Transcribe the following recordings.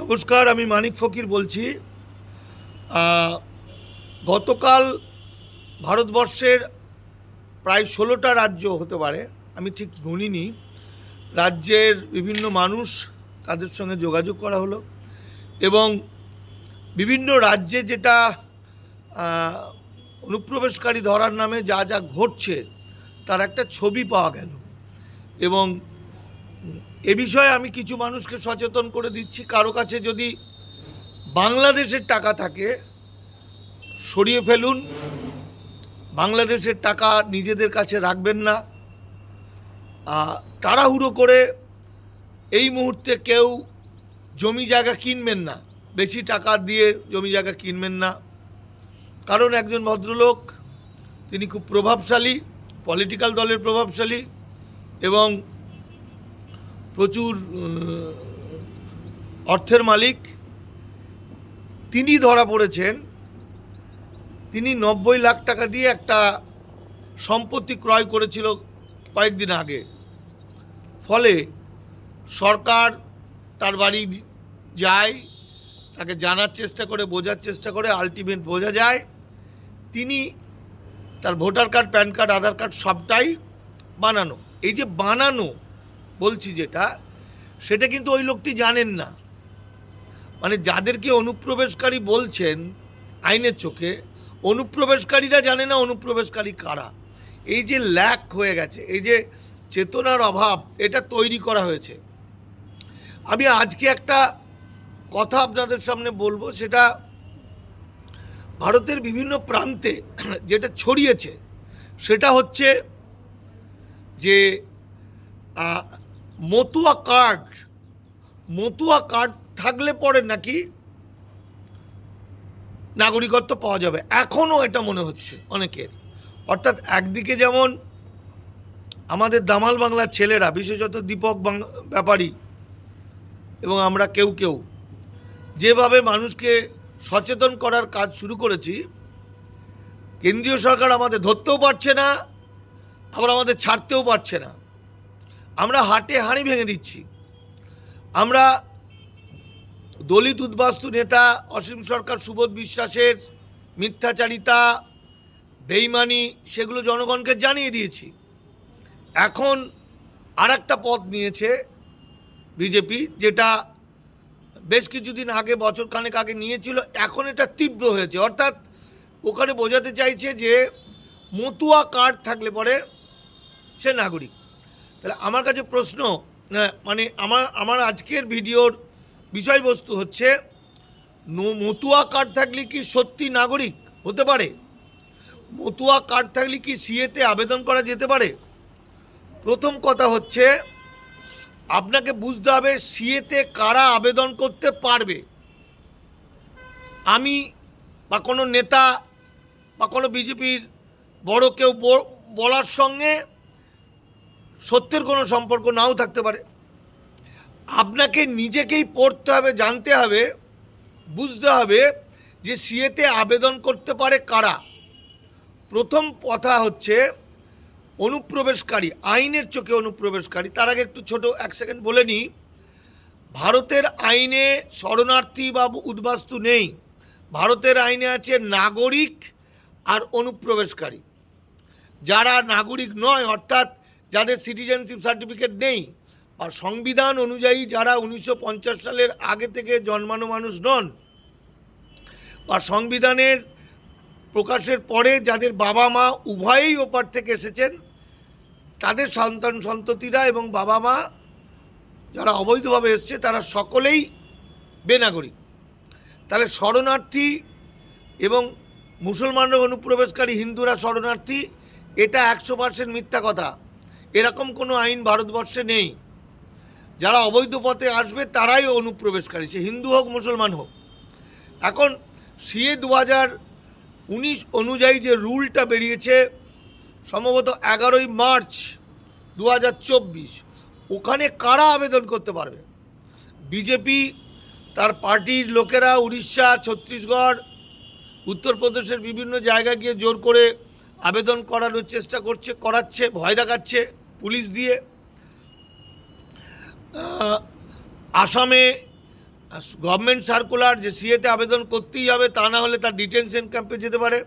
নমস্কার, আমি মানিক ফকির বলছি। গতকাল ভারতবর্ষের প্রায় ষোলোটা রাজ্য হতে পারে, আমি ঠিক গুনিনি। রাজ্যের বিভিন্ন মানুষ তাদের সঙ্গে যোগাযোগ করা হলো এবং বিভিন্ন রাজ্যে যেটা অনুপ্রবেশকারী ধরার নামে যা যা ঘটছে, তার একটা ছবি পাওয়া গেল এবং এ বিষয়ে আমি কিছু মানুষকে সচেতন করে দিচ্ছি। কারও কাছে যদি বাংলাদেশের টাকা থাকে, সরিয়ে ফেলুন। বাংলাদেশের টাকা নিজেদের কাছে রাখবেন না। তাড়াহুড়ো করে এই মুহূর্তে কেউ জমি জায়গা কিনবেন না। বেশি টাকা দিয়ে জমি জায়গা কিনবেন না। কারণ একজন ভদ্রলোক, তিনি খুব প্রভাবশালী পলিটিক্যাল দলের প্রভাবশালী এবং প্রচুর অর্থের মালিক। তিনি ধরা পড়েছেন। তিনি নব্বই লাখ টাকা দিয়ে একটা সম্পত্তি ক্রয় করেছিল কয়েকদিন আগে। ফলে সরকার তার বাড়ি যায়, তাকে জানার চেষ্টা করে, বোঝার চেষ্টা করে আলটিমেট বোঝা যায়। তিনি তার voter card, pan card, Aadhaar card সবটাই বানানো। এই যে বানানো বলছি যেটা, সেটা কিন্তু ওই লোকটি জানেন না। মানে যাদেরকে অনুপ্রবেশকারী বলছেন আইনের চোখে, অনুপ্রবেশকারীরা জানে না অনুপ্রবেশকারী কারা। এই যে ল্যাক হয়ে গেছে, এই যে চেতনার অভাব, এটা তৈরি করা হয়েছে। আমি আজকে একটা কথা আপনাদের সামনে বলব, সেটা ভারতের বিভিন্ন প্রান্তে যেটা ছড়িয়েছে, সেটা হচ্ছে যে মতুয়া কার্ড মতুয়া কার্ড থাকলে পরে নাকি নাগরিকত্ব পাওয়া যাবে। এখনও এটা মনে হচ্ছে অনেকের। অর্থাৎ একদিকে যেমন আমাদের দামাল বাংলার ছেলেরা, বিশেষত দীপক ব্যাপারী এবং আমরা কেউ কেউ, যেভাবে মানুষকে সচেতন করার কাজ শুরু করেছি, কেন্দ্রীয় সরকার আমাদের ধরতেও পারছে না, আবার আমাদের ছাড়তেও পারছে না। আমরা হাটে হাঁড়ি ভেঙে দিচ্ছি। আমরা দলিত উদ্বাস্তু নেতা অসীম সরকার সুবোধ বিশ্বাসের মিথ্যাচারিতা, বেইমানি, সেগুলো জনগণকে জানিয়ে দিয়েছি। এখন আর একটা পথ নিয়েছে বিজেপি, যেটা বেশ কিছুদিন আগে, বছর খানেক আগে নিয়েছিল, এখন এটা তীব্র হয়েছে। অর্থাৎ ওখানে বোঝাতে চাইছে যে মতুয়া কার্ড থাকলে পরে সে নাগরিক। তাহলে আমার কাছে প্রশ্ন মানে আমার আমার আজকের ভিডিওর বিষয়বস্তু হচ্ছে মতুয়া কার্ড থাকলে কি সত্যি নাগরিক? হতে পারে। মতুয়া কার্ড থাকলে কি সিএতে আবেদন করা যেতে পারে? প্রথম কথা হচ্ছে, আপনাকে বুঝতে হবে সিএতে কারা আবেদন করতে পারবে। আমি বা কোনো নেতা বা কোনো বিজেপির বড় কেউ বলার সঙ্গে সত্যের কোনো সম্পর্ক নাও থাকতে পারে। আপনাকে নিজেকেই পড়তে হবে, জানতে হবে, বুঝতে হবে যে সিএতে আবেদন করতে পারে কারা। প্রথম কথা হচ্ছে অনুপ্রবেশকারী, আইনের চোখে অনুপ্রবেশকারী। তার আগে একটু ছোট, এক সেকেন্ড বলে নিই। ভারতের আইনে শরণার্থী বা উদ্বাস্তু নেই। ভারতের আইনে আছে নাগরিক আর অনুপ্রবেশকারী। যারা নাগরিক নয়, অর্থাৎ যাদের সিটিজেনশিপ সার্টিফিকেট নেই, আর সংবিধান অনুযায়ী যারা উনিশশো পঞ্চাশ সালের আগে থেকে জন্মানো মানুষ নন, বা সংবিধানের প্রকাশের পরে যাদের বাবা মা উভয়েই ওপার থেকে এসেছেন, তাদের সন্তান সন্ততিরা এবং বাবা মা যারা অবৈধভাবে এসছে, তারা সকলেই বেনাগরিক। তাহলে শরণার্থী এবং মুসলমানরা অনুপ্রবেশকারী হিন্দুরা শরণার্থী, এটা একশো পার্সেন্ট মিথ্যা কথা। এরকম কোনো আইন ভারতবর্ষে নেই। যারা অবৈধ পথে আসবে, তারাই অনুপ্রবেশকারী, সে হিন্দু হোক, মুসলমান হোক। এখন সিএ দু হাজার উনিশ অনুযায়ী যে রুলটা বেরিয়েছে, সম্ভবত এগারোই মার্চ দু হাজার চব্বিশ, ওখানে কারা আবেদন করতে পারবে? বিজেপি, তার পার্টির লোকেরা, উড়িষ্যা, ছত্তিশগড়, উত্তরপ্রদেশের বিভিন্ন জায়গায় গিয়ে জোর করে আবেদন করানোর চেষ্টা করছে, করাচ্ছে, ভয় দেখাচ্ছে। পুলিশ দিয়ে আসামে গভর্নমেন্ট সার্কুলার যে সিএতে আবেদন করতেই হবে, তা না হলে তার ডিটেনশন ক্যাম্পে যেতে পারে।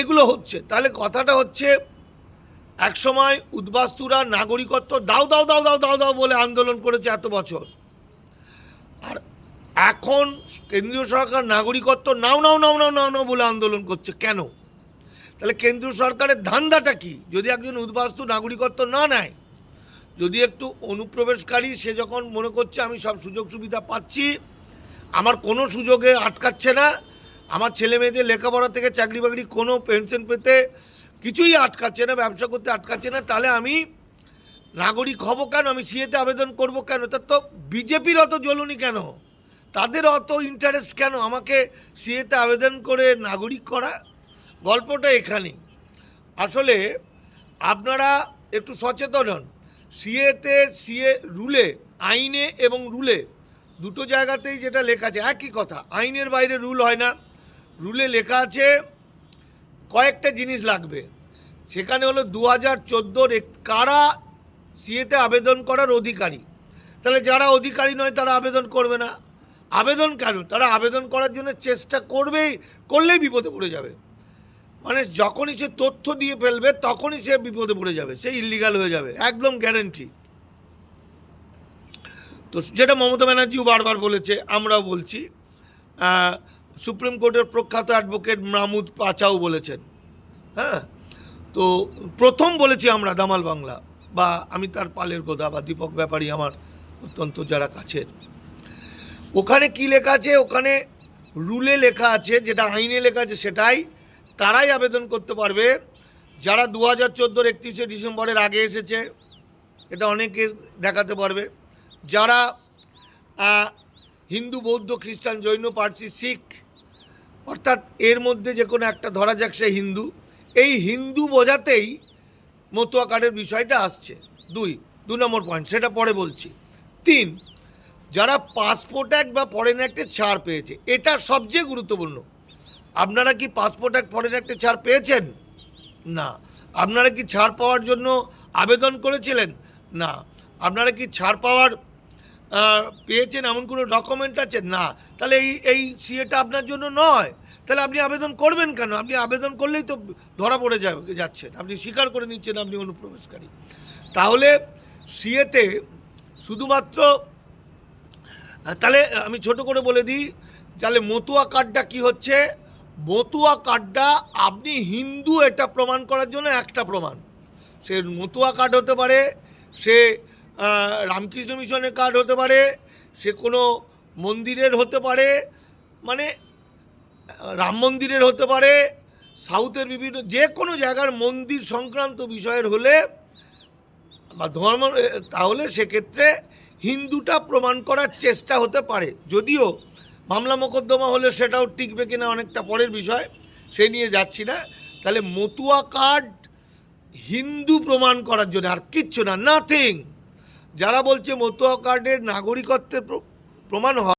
এগুলো হচ্ছে। তাহলে কথাটা হচ্ছে, একসময় উদ্বাস্তুরা নাগরিকত্ব দাও দাও দাও দাও দাও দাও বলে আন্দোলন করেছে এত বছর। আর এখন কেন্দ্রীয় সরকার নাগরিকত্ব নাও নাও নাও নাও নাও নাও বলে আন্দোলন করছে। কেন? তাহলে কেন্দ্রীয় সরকারের ধান্দাটা কি? যদি একজন উদ্বাস্তু নাগরিকত্ব না নেয়, যদি একটু অনুপ্রবেশকারী, সে যখন মনে করছে আমি সব সুযোগ সুবিধা পাচ্ছি, আমার কোনো সুযোগে আটকাচ্ছে না, আমার ছেলে মেয়েদের লেখাপড়া থেকে চাকরি বাকরি কোনো পেনশন পেতে কিছুই আটকাচ্ছে না, ব্যবসা করতে আটকাচ্ছে না, তাহলে আমি নাগরিক হব কেন? আমি সিএতে আবেদন করব কেন? তার তো বিজেপির অত জ্বলুনি কেন? তাদের অত ইন্টারেস্ট কেন? আমাকে সিএতে আবেদন করে নাগরিক করা? গল্পটা এখানেই আসলে আপনারা একটু সচেতন হন। সিএতে, সিএ রুলে, আইনে এবং রুলে দুটো জায়গাতেই যেটা লেখা আছে, একই কথা, আইনের বাইরে রুল হয় না। রুলে লেখা আছে, কয়েকটা জিনিস লাগবে। সেখানে হলো দু হাজার চোদ্দোর কারা সিএতে আবেদন করার অধিকারী? তাহলে যারা অধিকারী নয়, তারা আবেদন করবে না। আবেদন কেন? তারা আবেদন করার জন্য চেষ্টা করবেই, করলেই বিপদে পড়ে যাবে। মানে যখনই সে তথ্য দিয়ে ফেলবে, তখনই সে বিপদে পড়ে যাবে, সে ইলিগাল হয়ে যাবে, একদম গ্যারেন্টি তো যেটা মমতা ব্যানার্জিও বারবার বলেছে, আমরাও বলছি সুপ্রিম কোর্টের প্রখ্যাত অ্যাডভোকেট মাহমুদ পাচাও বলেছেন হ্যাঁ? তো প্রথম বলেছি আমরা দামাল বাংলা, বা আমি তার পালের গোদা বা দীপক ব্যাপারী আমার অত্যন্ত যারা কাছের। ওখানে কি লেখা আছে? ওখানে রুলে লেখা আছে, যেটা আইনে লেখা আছে সেটাই তারাই আবেদন করতে পারবে। যারা দু হাজার চোদ্দোর একত্রিশে ডিসেম্বরের আগে এসেছে, এটা অনেকের দেখাতে পারবে। যারা হিন্দু, বৌদ্ধ, খ্রিস্টান, জৈন, পার্সি, শিখ, অর্থাৎ এর মধ্যে যে কোনো একটা ধরা যাক সে হিন্দু, এই হিন্দু বোঝাতেই মতুয়া কার্ডের বিষয়টা আসছে। দুই, দু নম্বর পয়েন্ট সেটা পরে বলছি। তিন, যারা পাসপোর্ট অ্যাক্ট বা ফরেন অ্যাক্টে ছাড় পেয়েছে, এটা সবচেয়ে গুরুত্বপূর্ণ। আপনারা কি পাসপোর্ট অ্যাক্ট ফরেন অ্যাক্টে ছাড় পেয়েছেন? না। আপনারা কি ছাড় পাওয়ার জন্য আবেদন করেছিলেন? না। আপনারা কি ছাড় পাওয়ার পেয়েছেন এমন কোনো ডকুমেন্ট আছে? না। তাহলে এই এই সিএটা আপনার জন্য নয়। তাহলে আপনি আবেদন করবেন কেন? আপনি আবেদন করলেই তো ধরা পড়ে যাবে যাচ্ছেন। আপনি স্বীকার করে নিচ্ছেন আপনি অনুপ্রবেশকারী। তাহলে সিএতে শুধুমাত্র, তাহলে আমি ছোট করে বলে দিই, তাহলে মতুয়া কার্ডটা কি হচ্ছে? মতুয়া কার্ডটা আপনি হিন্দু এটা প্রমাণ করার জন্য একটা প্রমাণ। সে মতুয়া কার্ড হতে পারে, সে রামকৃষ্ণ মিশনের কার্ড হতে পারে, সে কোনো মন্দিরের হতে পারে মানে রাম মন্দিরের হতে পারে, সাউথের বিভিন্ন, যে কোনো জায়গার মন্দির সংক্রান্ত বিষয়ের হলে বা ধর্ম তাহলে সেক্ষেত্রে হিন্দুটা প্রমাণ করার চেষ্টা হতে পারে। যদিও মামলা মোকদ্দমা হলে সেটাও টিকবে কিনা অনেকটা পরের বিষয়, সে নিয়ে যাচ্ছি না। তাহলে মতুয়া কার্ড হিন্দু প্রমাণ করার জন্য, আর কিচ্ছু না নাথিং যারা বলছে মতুয়া কার্ডের নাগরিকত্বের প্র- প্রমাণ হয়